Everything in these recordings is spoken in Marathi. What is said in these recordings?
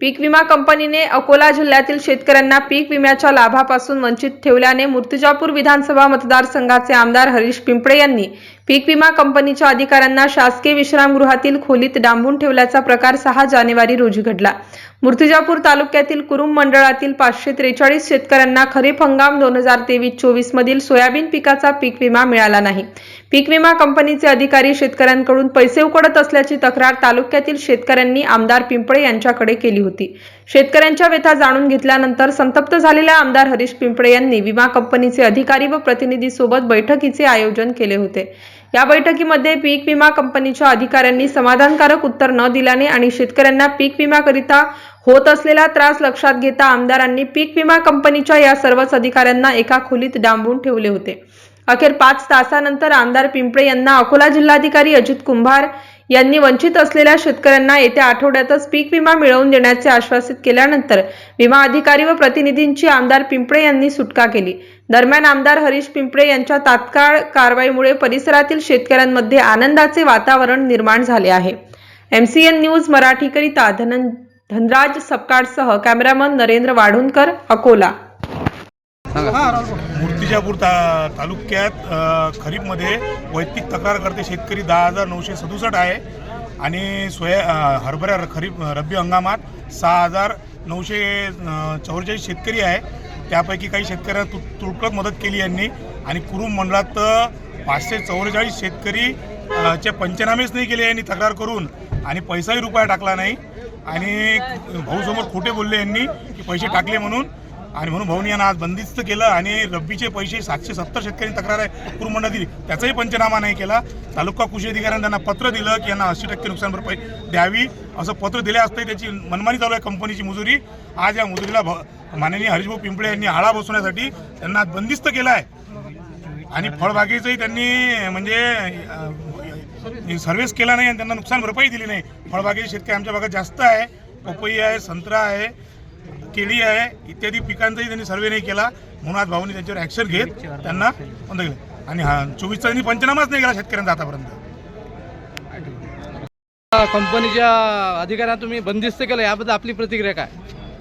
पीक विमा कंपनीने अकोला जिल्ह्यातील शेतकऱ्यांना पीक विम्याच्या लाभापासून वंचित ठेवल्याने मूर्तिजापूर विधानसभा मतदारसंघाचे आमदार हरीश पिंपळे यांनी पीक विमा कंपनीच्या अधिकाऱ्यांना शासकीय विश्रामगृहातील खोलीत डांबून ठेवल्याचा प्रकार सहा जानेवारी रोजी घडला. मूर्तिजापूर तालुक्यातील कुरुम मंडळातील पाचशे त्रेचाळीस शेतकऱ्यांना खरीप हंगाम दोन हजार तेवीस चोवीस मधील सोयाबीन पिकाचा पीक विमा मिळाला नाही. पीक विमा कंपनीचे अधिकारी शेतकऱ्यांकडून पैसे उकडत असल्याची तक्रार तालुक्यातील शेतकऱ्यांनी आमदार पिंपळे यांच्याकडे केली होती. शेतकऱ्यांच्या व्यथा जाणून घेतल्यानंतर संतप्त झालेल्या आमदार हरीश पिंपळे यांनी विमा कंपनीचे अधिकारी व प्रतिनिधी सोबत बैठकीचे आयोजन केले होते. या बैठकीमध्ये पीक विमा कंपनीच्या अधिकाऱ्यांनी समाधानकारक उत्तर न दिल्याने आणि शेतकऱ्यांना पीक विम्याकरिता होत असलेला त्रास लक्षात घेता आमदारांनी पीक विमा कंपनीच्या या सर्वच अधिकाऱ्यांना एका खोलीत डांबून ठेवले होते. अखेर पाच तासानंतर आमदार पिंपळे यांना अकोला जिल्हाधिकारी अजित कुंभार यांनी वंचित असलेल्या शेतकऱ्यांना येत्या आठवड्यातच पीक विमा मिळवून देण्याचे आश्वासित केल्यानंतर विमा अधिकारी व प्रतिनिधींची आमदार पिंपळे यांनी सुटका केली. दरम्यान आमदार हरीश पिंपळे यांच्या तात्काळ कारवाईमुळे परिसरातील शेतकऱ्यांमध्ये आनंदाचे वातावरण निर्माण झाले आहे. एमसीएन न्यूज मराठीकरिता धनन धनराज सपकाळसह कॅमेरामन नरेंद्र वाढुणकर अकोला. मूर्तिजापूर ता तालुक्यात खरीपमध्ये वैयक्तिक तक्रार करते शेतकरी दहा हजार नऊशे सदुसष्ट आहे आणि सोया हरभरा खरीप रब्बी हंगामात सहा हजार नऊशे चौवेचाळीस शेतकरी आहे. त्यापैकी काही शेतकऱ्यांना तु तुरळक मदत केली यांनी आणि कुरुम मंडळात पाचशे चौवेचाळीस शेतकरी चे पंचनामेच नाही केले यांनी तक्रार करून आणि पैसाही रुपया टाकला नाही. आणि भाऊसमोर खोटे बोलले यांनी की पैसे टाकले म्हणून आणि म्हणून भाऊनी यांना आज बंदिस्त केलं आणि रब्बीचे पैसे सातशे सत्तर शेतकऱ्यांनी तक्रार आहे कुरुमंडा दिली त्याचाही पंचनामा नाही केला. तालुका कृषी अधिकाऱ्यांनी त्यांना पत्र दिलं की यांना ऐंशी टक्के नुकसान भरपाई द्यावी. असं पत्र दिले असतंय त्याची मनमानी चालू आहे कंपनीची मुजुरी. आज या मुजुरीला भ- माननीय हरिशभाऊ पिंपळे यांनी आळा बसवण्यासाठी त्यांना आज बंदिस्त केलं आहे. आणि फळबागेचंही त्यांनी म्हणजे सर्व्हिस केला नाही आणि त्यांना नुकसान भरपाई दिली नाही. फळबागेचे शेतकरी आमच्या भागात जास्त आहे. पपई आहे संत्रा आहे. केळी आहे. इत्यादी पिकांचाही त्यांनी सर्वे नाही केला. म्हणून आज भाऊनी त्यांच्यावर ॲक्शन घेत त्यांना बंद केलं. आणि हा चोवीस तासांनी पंचनामाच नाही केला शेतकऱ्यांचा आतापर्यंत. कंपनीच्या अधिकाऱ्यांना तुम्ही बंदिस्त केलं. याबद्दल आपली प्रतिक्रिया काय?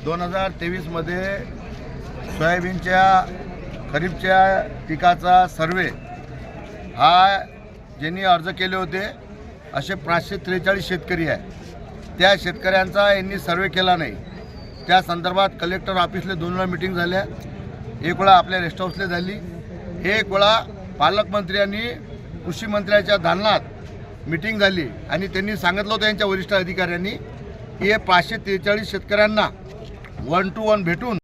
दोन हजार तेवीसमध्ये सोयाबीनच्या खरीपच्या पिकाचा सर्वे हा ज्यांनी अर्ज केले होते असे पाचशे त्रेचाळीस शेतकरी आहे त्या शेतकऱ्यांचा यांनी सर्वे केला नाही. त्या संदर्भात कलेक्टर ऑफिसले दोन वेळा मिटिंग झाल्या. एक वेळा आपल्या रेस्ट हाऊसला झाली. एक वेळा पालकमंत्र्यांनी कृषी मंत्र्याच्या दालनात मिटिंग झाली. आणि त्यांनी सांगितलं होतं यांच्या वरिष्ठ अधिकाऱ्यांनी की हे पाचशे त्रेचाळीस शेतकऱ्यांना वन टू वन भेटून